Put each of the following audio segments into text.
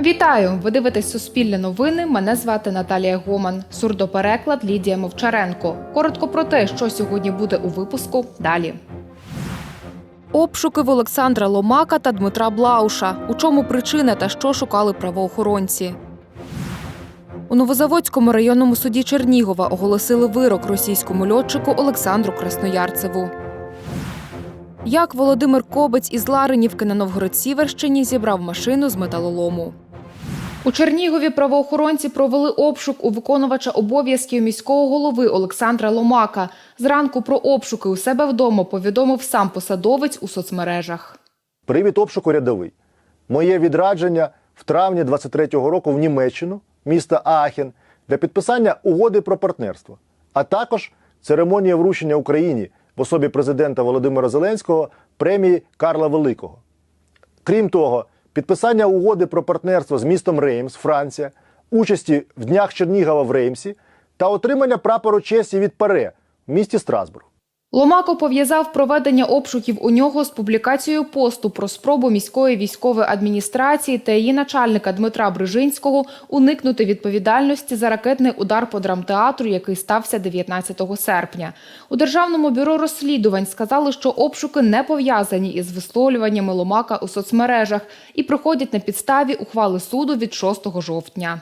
Вітаю! Ви дивитесь Суспільне новини. Мене звати Наталія Гоман. Сурдопереклад Лідія Мовчаренко. Коротко про те, що сьогодні буде у випуску. Далі. Обшуки в Олександра Ломака та Дмитра Блауша. У чому причина та що шукали правоохоронці? У Новозаводському районному суді Чернігова оголосили вирок російському льотчику Олександру Красноярцеву. Як Володимир Кобець із Ларинівки на Новгород-Сіверщині зібрав машину з металолому. У Чернігові правоохоронці провели обшук у виконувача обов'язків міського голови Олександра Ломака. Зранку про обшуки у себе вдома повідомив сам посадовець у соцмережах. Привід обшуку рядовий. Моє відрадження в травні 23-го року в Німеччину, міста Аахен, для підписання угоди про партнерство, а також церемонія вручення Україні в особі президента Володимира Зеленського премії Карла Великого. Крім того, підписання угоди про партнерство з містом Реймс, Франція, участі в днях Чернігова в Реймсі та отримання прапору честі від ПАРЕ в місті Страсбург. Ломако пов'язав проведення обшуків у нього з публікацією посту про спробу міської військової адміністрації та її начальника Дмитра Брижинського уникнути відповідальності за ракетний удар по драмтеатру, який стався 19 серпня. У державному бюро розслідувань сказали, що обшуки не пов'язані із висловлюваннями Ломака у соцмережах і проходять на підставі ухвали суду від 6 жовтня.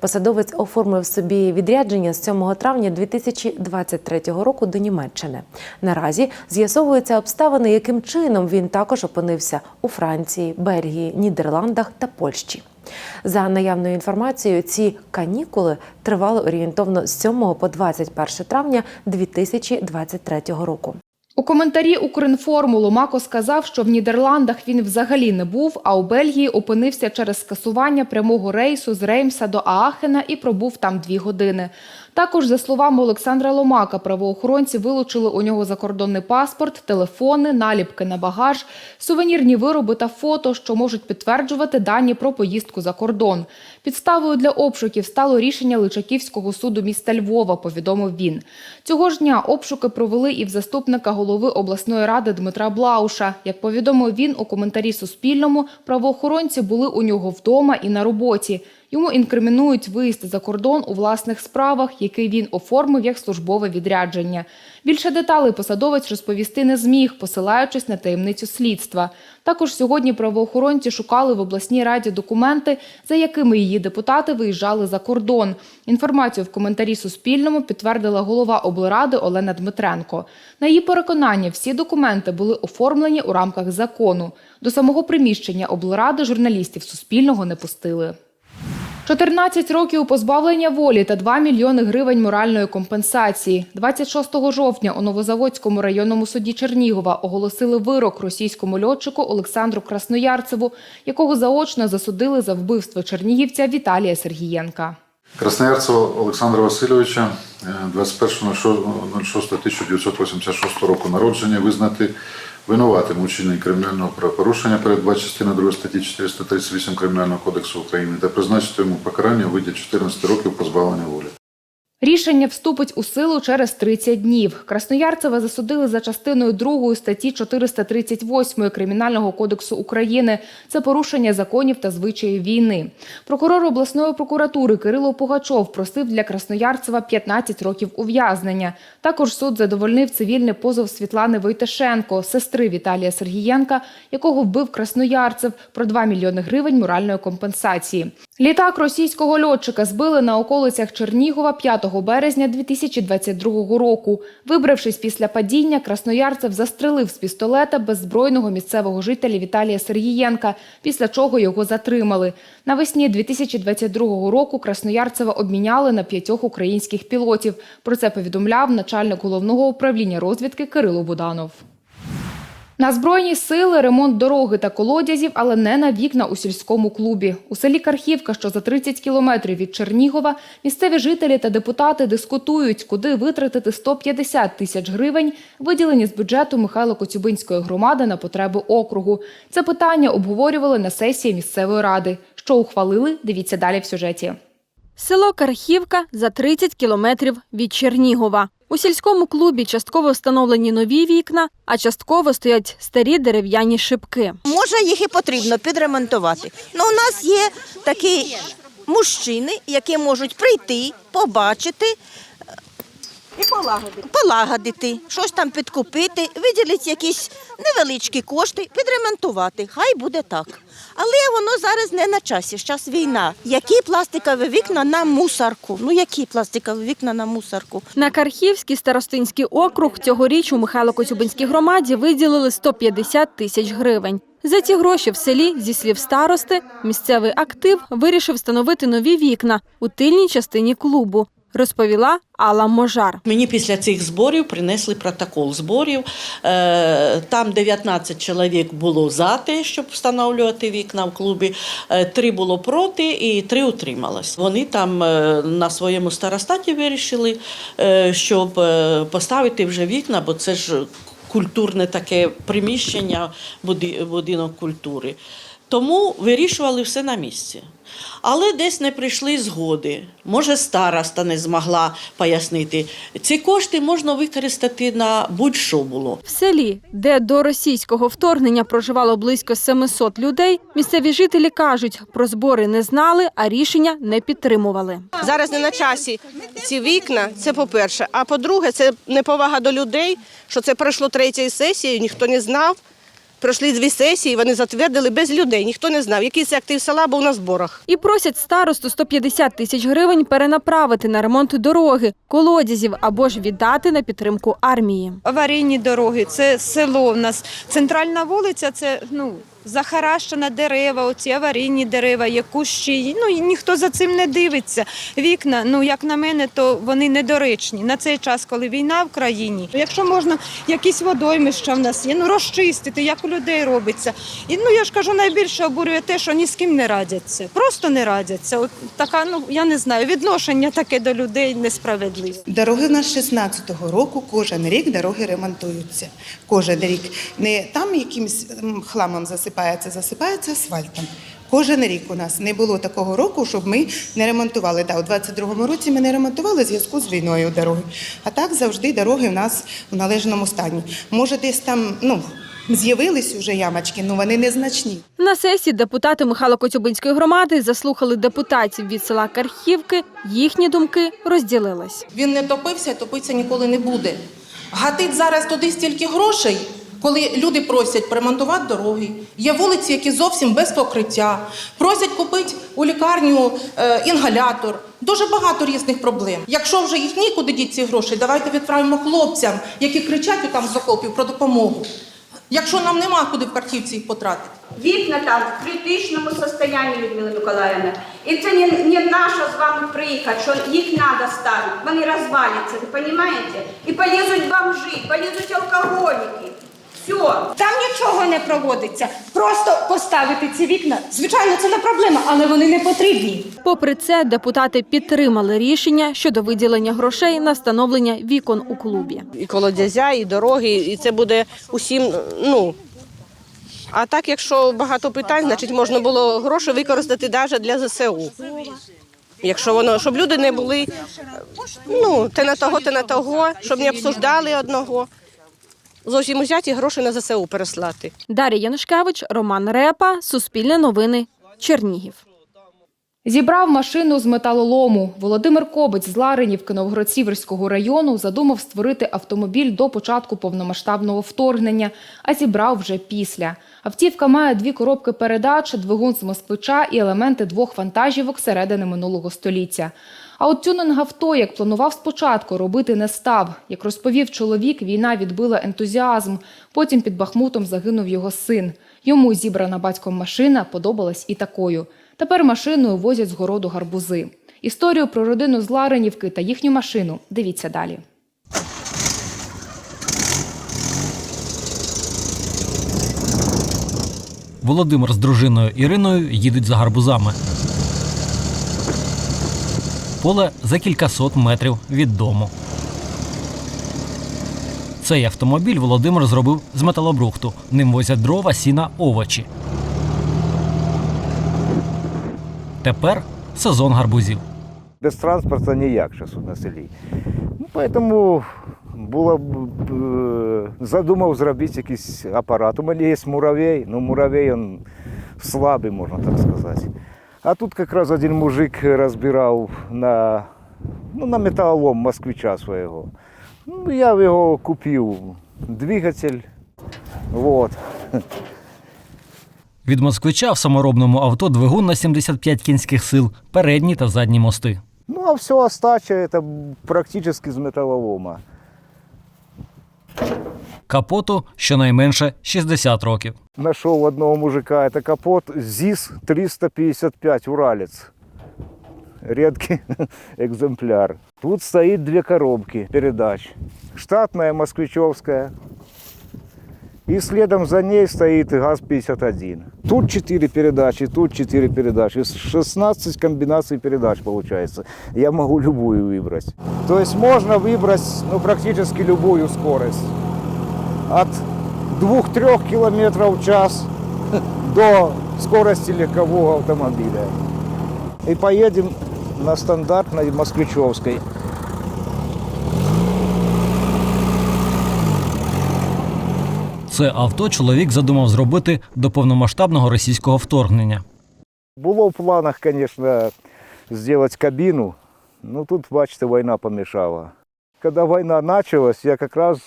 Посадовець оформив собі відрядження з 7 травня 2023 року до Німеччини. Наразі з'ясовуються обставини, яким чином він також опинився у Франції, Бельгії, Нідерландах та Польщі. За наявною інформацією, ці канікули тривали орієнтовно з 7 по 21 травня 2023 року. У коментарі Укрінформу Ломако сказав, що в Нідерландах він взагалі не був, а у Бельгії опинився через скасування прямого рейсу з Реймса до Аахена і пробув там дві години. Також, за словами Олександра Ломака, правоохоронці вилучили у нього закордонний паспорт, телефони, наліпки на багаж, сувенірні вироби та фото, що можуть підтверджувати дані про поїздку за кордон. Підставою для обшуків стало рішення Личаківського суду міста Львова, повідомив він. Цього ж дня обшуки провели і в заступника голови обласної ради Дмитра Блауша. Як повідомив він у коментарі Суспільному, правоохоронці були у нього вдома і на роботі. Йому інкримінують виїзд за кордон у власних справах, який він оформив як службове відрядження. Більше деталей посадовець розповісти не зміг, посилаючись на таємницю слідства. Також сьогодні правоохоронці шукали в обласній раді документи, за якими її депутати виїжджали за кордон. Інформацію в коментарі Суспільному підтвердила голова облради Олена Дмитренко. На її переконання, всі документи були оформлені у рамках закону. До самого приміщення облради журналістів Суспільного не пустили. 14 років позбавлення волі та 2 мільйони гривень моральної компенсації. 26 жовтня у Новозаводському районному суді Чернігова оголосили вирок російському льотчику Олександру Красноярцеву, якого заочно засудили за вбивство чернігівця Віталія Сергієнка. Красноярцева Олександра Васильовича е, 21.06.1986 року народження визнати винуватим у чиненні кримінального правопорушення передбачено частина 2 статті 438 Кримінального кодексу України та призначити йому покарання у виді 14 років позбавлення волі. Рішення вступить у силу через 30 днів. Красноярцева засудили за частиною 2 статті 438 Кримінального кодексу України. Це порушення законів та звичаїв війни. Прокурор обласної прокуратури Кирило Пугачов просив для Красноярцева 15 років ув'язнення. Також суд задовольнив цивільний позов Світлани Войтешенко, сестри Віталія Сергієнка, якого вбив Красноярцев, про 2 мільйони гривень моральної компенсації. Літак російського льотчика збили на околицях Чернігова 5 березня 2022 року. Вибравшись після падіння, Красноярцев застрелив з пістолета беззбройного місцевого жителя Віталія Сергієнка, після чого його затримали. Навесні 2022 року Красноярцева обміняли на п'ятьох українських пілотів. Про це повідомляв начальник головного управління розвідки Кирило Буданов. На збройні сили ремонт дороги та колодязів, але не на вікна у сільському клубі. У селі Кархівка, що за 30 кілометрів від Чернігова, місцеві жителі та депутати дискутують, куди витратити 150 тисяч гривень, виділені з бюджету Михайло Коцюбинської громади на потреби округу. Це питання обговорювали на сесії місцевої ради. Що ухвалили? Дивіться далі в сюжеті. Село Кархівка за 30 кілометрів від Чернігова. У сільському клубі частково встановлені нові вікна, а частково стоять старі дерев'яні шибки. Може, їх і потрібно підремонтувати. Ну, у нас є такі мужчини, які можуть прийти, побачити. І полагодити. Полагодити, щось там підкупити, виділити якісь невеличкі кошти, підремонтувати. Хай буде так. Але воно зараз не на часі. Зараз війна. Які пластикові вікна на мусорку? Ну які пластикові вікна на мусорку? На Кархівський старостинський округ цьогоріч у Михайло-Коцюбинській громаді виділили 150 тисяч гривень. За ці гроші в селі, зі слів старости, місцевий актив вирішив встановити нові вікна у тильній частині клубу, розповіла Алла Можар. Мені після цих зборів принесли протокол зборів. Е, Там 19 чоловік було за те, щоб встановлювати вікна в клубі, е, три було проти і три утрималось. Вони там е, на своєму старостаті вирішили, щоб поставити вже вікна, бо це ж культурне таке приміщення, будинок культури. Тому вирішували все на місці. Але десь не прийшли згоди. Може, староста не змогла пояснити. Ці кошти можна використати на будь-що було. В селі, де до російського вторгнення проживало близько 700 людей, місцеві жителі кажуть, про збори не знали, а рішення не підтримували. Зараз не на часі ці вікна. Це по-перше. А по-друге, це неповага до людей, що це пройшло третьої сесії, ніхто не знав. Пройшли дві сесії, вони затвердили без людей. Ніхто не знав, який це актив села був на зборах. І просять старосту 150 тисяч гривень перенаправити на ремонт дороги, колодязів або ж віддати на підтримку армії. аварійні дороги, це село в нас. Центральна вулиця це ну. Захаращена дерева, оці аварійні дерева, є кущі. Ну і ніхто за цим не дивиться. Вікна, ну як на мене, то вони недоречні на цей час, коли війна в країні. Якщо можна якісь водоймища в нас є, ну розчистити, як у людей робиться. І ну я ж кажу, найбільше обурює те, що ні з ким не радяться. Просто не радяться. От така, ну я не знаю, відношення таке до людей несправедливе. Дороги в нас 16-го року, кожен рік дороги ремонтуються. Кожен рік. Не там якимось хламом засипається, засипається асфальтом. Кожен рік у нас не було такого року, щоб ми не ремонтували. Да, у 22-му році ми не ремонтували в зв'язку з війною дороги. А так завжди дороги у нас в належному стані. Може, десь там ну, з'явились уже ямочки, але вони незначні. На сесії депутати Михайло-Коцюбинської громади заслухали депутатів від села Кархівки. Їхні думки розділились. Він не топився, топитися ніколи не буде. Гатить зараз туди стільки грошей, коли люди просять поремонтувати дороги. Є вулиці, які зовсім без покриття. Просять купити у лікарню е, інгалятор. Дуже багато різних проблем. Якщо вже їх нікуди діти ці гроші, давайте відправимо хлопцям, які кричать там з окопів про допомогу. Якщо нам нема куди в картівці їх потратити. Вікна там в критичному стані, Людмила Миколаївна. І це не, не наша з вами приїхати, що їх треба ставити. Вони розваляться, ви розумієте? І полізуть бомжи, полізуть алкоголіки. Все. Там нічого не проводиться. Просто поставити ці вікна. Звичайно, це не проблема, але вони не потрібні. Попри це, депутати підтримали рішення щодо виділення грошей на встановлення вікон у клубі. І колодязя, і дороги, і це буде усім, ну. А так, якщо багато питань, значить можна було гроші використати навіть для ЗСУ. Якщо воно, щоб люди не були, ну, те на того, те на того, щоб не обсуждали одного. Зовсім взяти і гроші на ЗСУ переслати. Дар'я Янушкевич, Роман Репа, Суспільне новини, Чернігів. Зібрав машину з металолому. Володимир Кобець з Ларинівки Новгород-Сіверського району задумав створити автомобіль до початку повномасштабного вторгнення, а зібрав вже після. Автівка має дві коробки передач, двигун з москвича і елементи двох вантажівок середини минулого століття. А от тюнинг авто, як планував спочатку, робити не став. Як розповів чоловік, війна відбила ентузіазм. Потім під Бахмутом загинув його син. Йому зібрана батьком машина подобалась і такою. Тепер машиною возять з городу гарбузи. Історію про родину з Ларинівки та їхню машину дивіться далі. Володимир з дружиною Іриною їдуть за гарбузами. Поле за кількасот метрів від дому. Цей автомобіль Володимир зробив з металобрухту. Ним возять дрова, сіна, овочі. Тепер сезон гарбузів. Без транспорту ніяк зараз на селі. Ну, поэтому було б, е, задумав зробити якийсь апарат. У мене є муравей, ну муравей він слабий, можна так сказати. А тут якраз один мужик розбирав на, ну, на металолом москвича свого. Ну, я його купив двигатель. Вот. Від москвича в саморобному авто двигун на 75 кінських сил, передні та задні мости. Ну, а все остача це практично з металолома. Капоту щонайменше 60 років. Нашел одного мужика, это капот ЗИС-355 Уралец. Редкий экземпляр. Тут стоит две коробки передач. Штатная москвичевская. И следом за ней стоит ГАЗ-51. Тут 4 передачи, тут 4 передачи. 16 комбинаций передач получается. Я могу любую выбрать. То есть можно выбрать ну, практически любую скорость. От 2-3 километров в час до скорости легкового автомобиля. И поедем на стандартной москвичевской. Це авто чоловік задумав зробити до повномасштабного російського вторгнення. Було в планах, конечно, сделать кабину, но тут, бачите, война помешала. Когда война началась, я как раз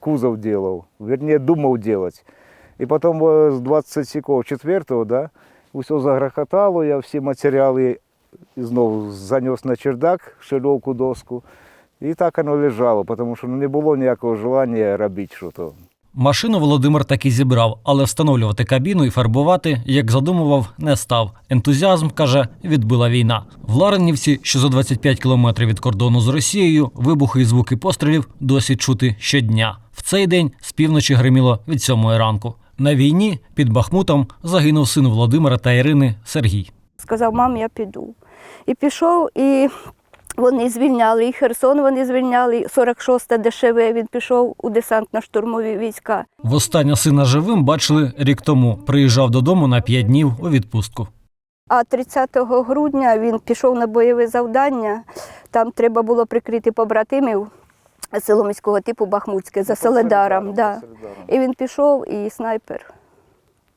кузов делал, вернее, думал делать. И потом э, с 24 да, все загрохотало, я всі матеріали знову занес на чердак, шильовку доску. І так воно лежало, тому що ну, не було ніякого желання робити щось. Машину Володимир таки зібрав, але встановлювати кабіну і фарбувати, як задумував, не став. Ентузіазм, каже, відбила війна. В Ларинівці, що за 25 кілометрів від кордону з Росією, вибухи і звуки пострілів досі чути щодня. В цей день з півночі гриміло від сьомої ранку. На війні під Бахмутом загинув син Володимира та Ірини Сергій. Сказав, мам, я піду. І пішов, і вони звільняли, і Херсон вони звільняли, 46-та ДШВ, він пішов у десантно-штурмові війська. Востаннє сина живим бачили рік тому. Приїжджав додому на п'ять днів у відпустку. А 30 грудня він пішов на бойове завдання. Там треба було прикрити побратимів село міського типу Бахмутське за Соледаром. Да. І він пішов, і снайпер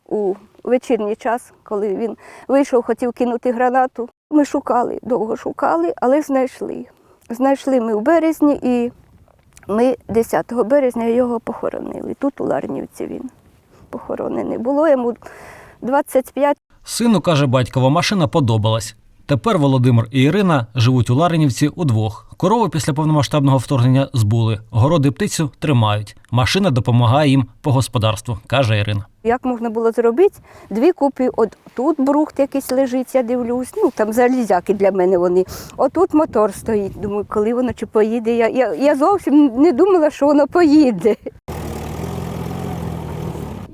у вечірній час, коли він вийшов, хотів кинути гранату. Ми шукали, довго шукали, але знайшли. Знайшли ми в березні і ми 10 березня його похоронили. Тут у Ларнівці він похоронений. Було йому 25 Сину каже, батькова машина подобалась. Тепер Володимир і Ірина живуть у Ларинівці удвох. Корови після повномасштабного вторгнення збули. Городи птицю тримають. Машина допомагає їм по господарству, каже Ірина. Як можна було зробити? Дві купи, от тут брухт якийсь лежить, я дивлюсь. Ну там залізяки для мене вони. Отут мотор стоїть. Думаю, коли воно чи поїде. Я, я, я зовсім не думала, що воно поїде.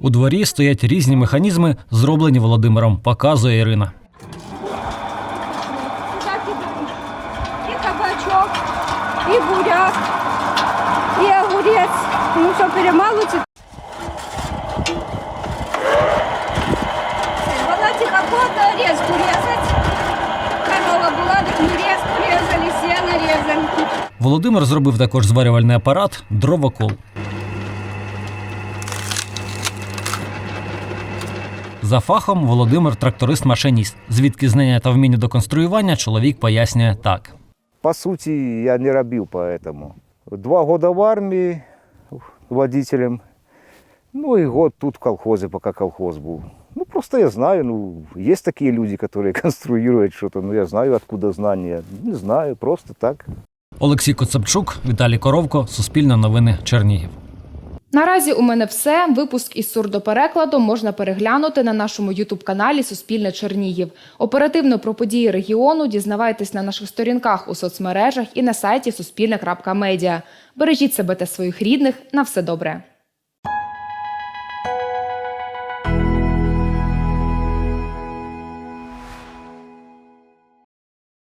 У дворі стоять різні механізми, зроблені Володимиром, показує Ірина. І кабачок, і буряк, і огурець. Ну що перемалується. Вона тихоходно резку резать. Корова була, ми резку резали, сено резали. Володимир зробив також зварювальний апарат дровокол. За фахом Володимир тракторист-машиніст. Звідки знання та вміння до конструювання чоловік пояснює так. По сути, я не робил поэтому. Два года в армии водителем, ну и год тут в колхозе, пока колхоз был. Ну, просто я знаю, ну, есть такие люди, которые конструируют что-то, но я знаю, откуда знания. Не знаю, просто так. Олексій Коцепчук, Віталій Коровко, Суспільне новини, Чернігів. Наразі у мене все. Випуск із сурдоперекладом можна переглянути на нашому ютуб-каналі Суспільне Чернігів. Оперативно про події регіону дізнавайтесь на наших сторінках у соцмережах і на сайті Суспільне.Медіа. Бережіть себе та своїх рідних. На все добре.